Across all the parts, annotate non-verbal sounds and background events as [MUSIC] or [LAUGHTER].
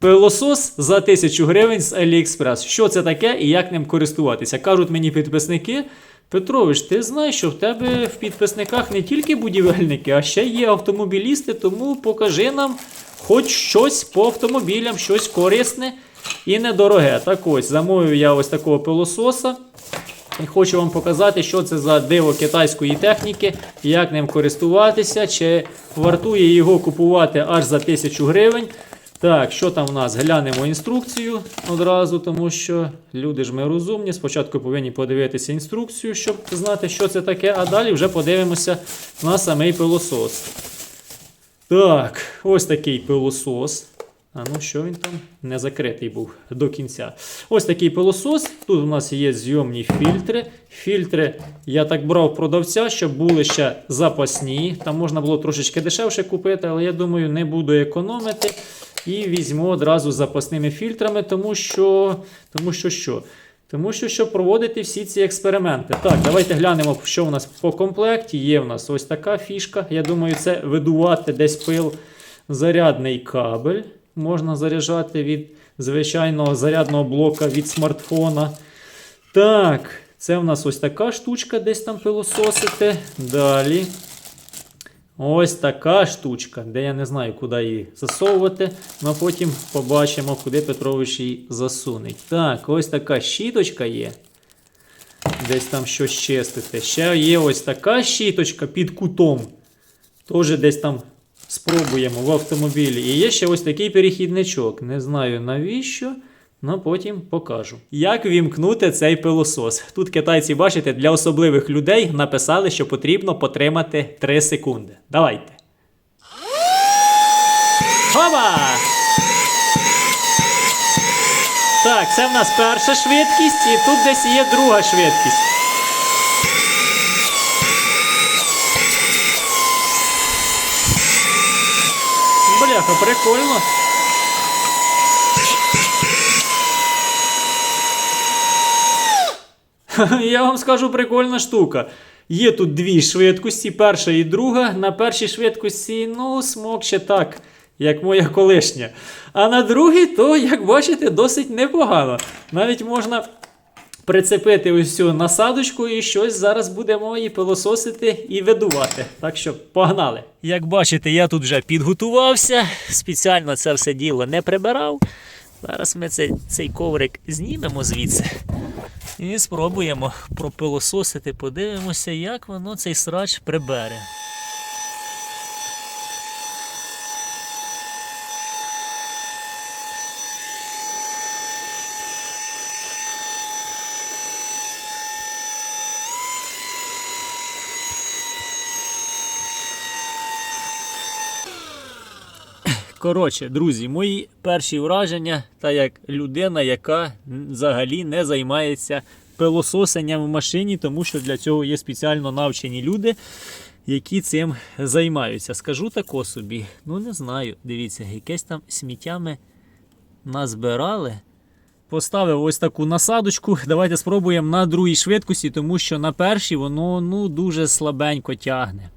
Пилосос за 1000 гривень з AliExpress. Що це таке і як ним користуватися? Кажуть мені підписники. Петрович, ти знаєш, що в тебе в підписниках не тільки будівельники, а ще є автомобілісти, тому покажи нам хоч щось по автомобілям, щось корисне і недороге. Так ось, замовив я ось такого пилососа. І хочу вам показати, що це за диво китайської техніки, як ним користуватися, чи вартує його купувати аж за 1000 гривень. Так, що там в нас? Глянемо інструкцію одразу, тому що люди ж ми розумні. Спочатку повинні подивитися інструкцію, щоб знати, що це таке, а далі вже подивимося на самий пилосос. Так, ось такий пилосос. А ну що він там? Не закритий був до кінця. Ось такий пилосос. Тут у нас є зйомні фільтри. Фільтри я так брав продавця, щоб були ще запасні. Там можна було трошечки дешевше купити, але я думаю, не буду економити. І візьму одразу запасними фільтрами, тому що. Тому що що? Тому що щоб проводити всі ці експерименти. Так, давайте глянемо, що у нас по комплекті. Є у нас ось така фішка. Я думаю, це видувати десь пил. Зарядний кабель. Можна заряджати від звичайного зарядного блока від смартфона. Так, це в нас ось така штучка, десь там пилососити. Далі. Ось така штучка, де я не знаю, куди її засовувати. але потім побачимо, куди Петрович її засунеть. Так, ось така щіточка є. Десь там щось чистити. Ще є ось така щіточка під кутом. Теж десь там спробуємо в автомобілі. І є ще ось такий перехідничок. Не знаю навіщо. Ну, потім покажу. Як вімкнути цей пилосос? Тут китайці, бачите, для особливих людей написали, що потрібно потримати 3 секунди. Давайте. Хоба! Так, це в нас перша швидкість, і тут десь є друга швидкість. Бляха, прикольно. [LAUGHS] Я вам скажу прикольна штука. Є тут дві швидкості, перша і друга. На першій швидкості, ну, смокче так, як моя колишня. А на другій, то, як бачите, досить непогано. Навіть можна прицепити ось цю насадочку і щось зараз будемо її пилососити і видувати. Так що погнали. Як бачите, я тут вже підготувався, спеціально це все діло не прибирав. Зараз ми цей, цей коврик знімемо звідси. І спробуємо пропилососити, подивимося, як воно цей срач прибере. Коротше, друзі, мої перші враження, та як людина, яка взагалі не займається пилососенням в машині, тому що для цього є спеціально навчені люди, які цим займаються. Скажу тако собі, ну не знаю, дивіться, якесь там сміттями назбирали. Поставив ось таку насадочку. Давайте спробуємо на другій швидкості, тому що на першій воно ну, дуже слабенько тягне.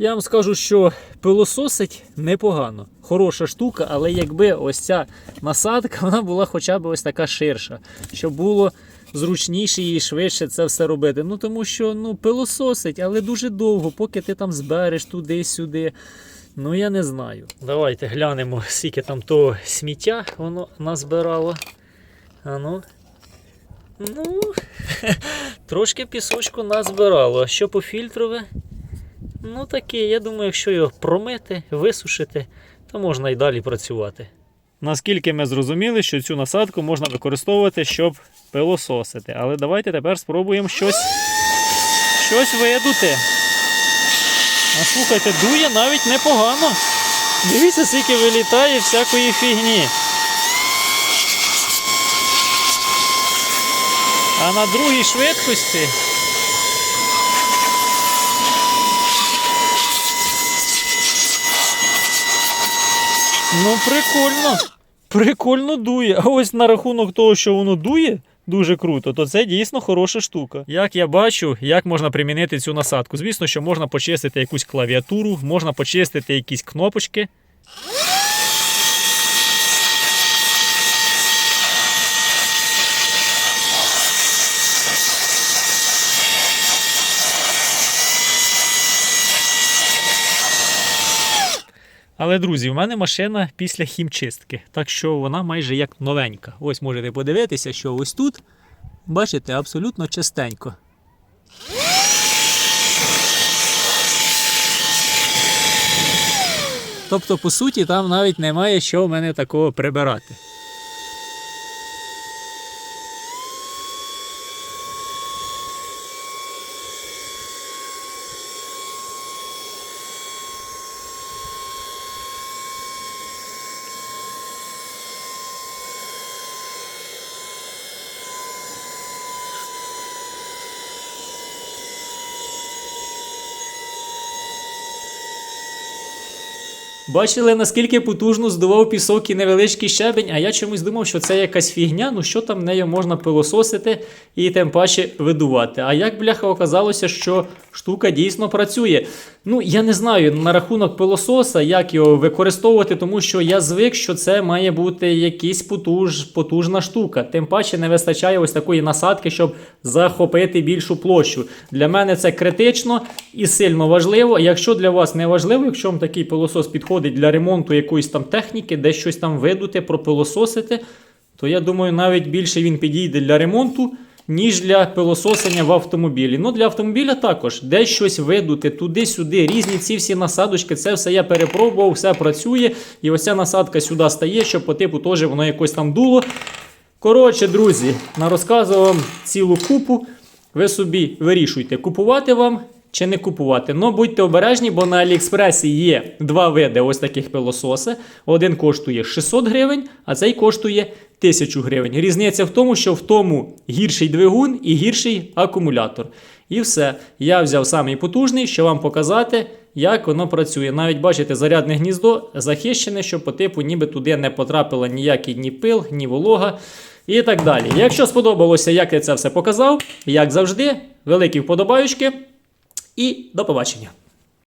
Я вам скажу, що пилососить непогано. Хороша штука, але якби ось ця насадка [LAUGHS] вона була хоча б ось така ширша, щоб було зручніше і швидше це все робити. Ну тому що ну, пилососить, але дуже довго, поки ти там збереш туди-сюди. Ну я не знаю. Давайте глянемо, скільки там того сміття воно назбирало. Ану. Ну, [LAUGHS] трошки пісочку назбирало. А що по фільтрове? Ну таке, я думаю, якщо його промити, висушити, то можна і далі працювати. Наскільки ми зрозуміли, що цю насадку можна використовувати, щоб пилососити. Але давайте тепер спробуємо щось, щось видути. А слухайте, дує навіть непогано. Дивіться, скільки вилітає всякої фігні. А на другій швидкості Ну, прикольно. Прикольно дує. А ось на рахунок того, що воно дує. Дуже круто, то це дійсно хороша штука. Як я бачу, як можна примінити цю насадку. Звісно, що можна почистити якусь клавіатуру, можна почистити якісь кнопочки. Але, друзі, в мене машина після хімчистки, так що вона майже як новенька. Ось можете подивитися, що ось тут, бачите, абсолютно частенько. Тобто, по суті, там навіть немає що в мене такого прибирати. Бачили, наскільки потужно здував пісок і невеличкий щебень, а я чомусь думав, що це якась фігня, ну що там нею можна пилососити і тим паче видувати. А як бляха оказалося, що штука дійсно працює. Ну, я не знаю на рахунок пилососа, як його використовувати, тому що я звик, що це має бути якась потуж, потужна штука. Тим паче не вистачає ось такої насадки, щоб захопити більшу площу. Для мене це критично і сильно важливо. Якщо для вас не важливо, якщо вам такий пилосос підходить для ремонту якоїсь там техніки, десь щось там видути, пропилососити, то я думаю, навіть більше він підійде для ремонту. Ніж для пилососення в автомобілі. Ну, для автомобіля також десь щось видути туди-сюди, різні ці всі насадочки. Це все я перепробував, все працює. І ось ця насадка сюди стає, щоб по типу теж воно якось там дуло. Коротше, друзі, нарозказував вам цілу купу. Ви собі вирішуйте, купувати вам чи не купувати. Ну, будьте обережні, бо на Аліекспресі є два види ось таких пилососи. Один коштує 600 гривень, а цей коштує 1000 гривень. Різниця в тому, що в тому гірший двигун і гірший акумулятор. І все. Я взяв самий потужний, щоб вам показати, як воно працює. Навіть бачите, зарядне гніздо захищене, щоб по типу ніби туди не потрапило ніякий ні пил, ні волога. І так далі. Якщо сподобалося, як я це все показав, як завжди, великі вподобаючки. І до побачення.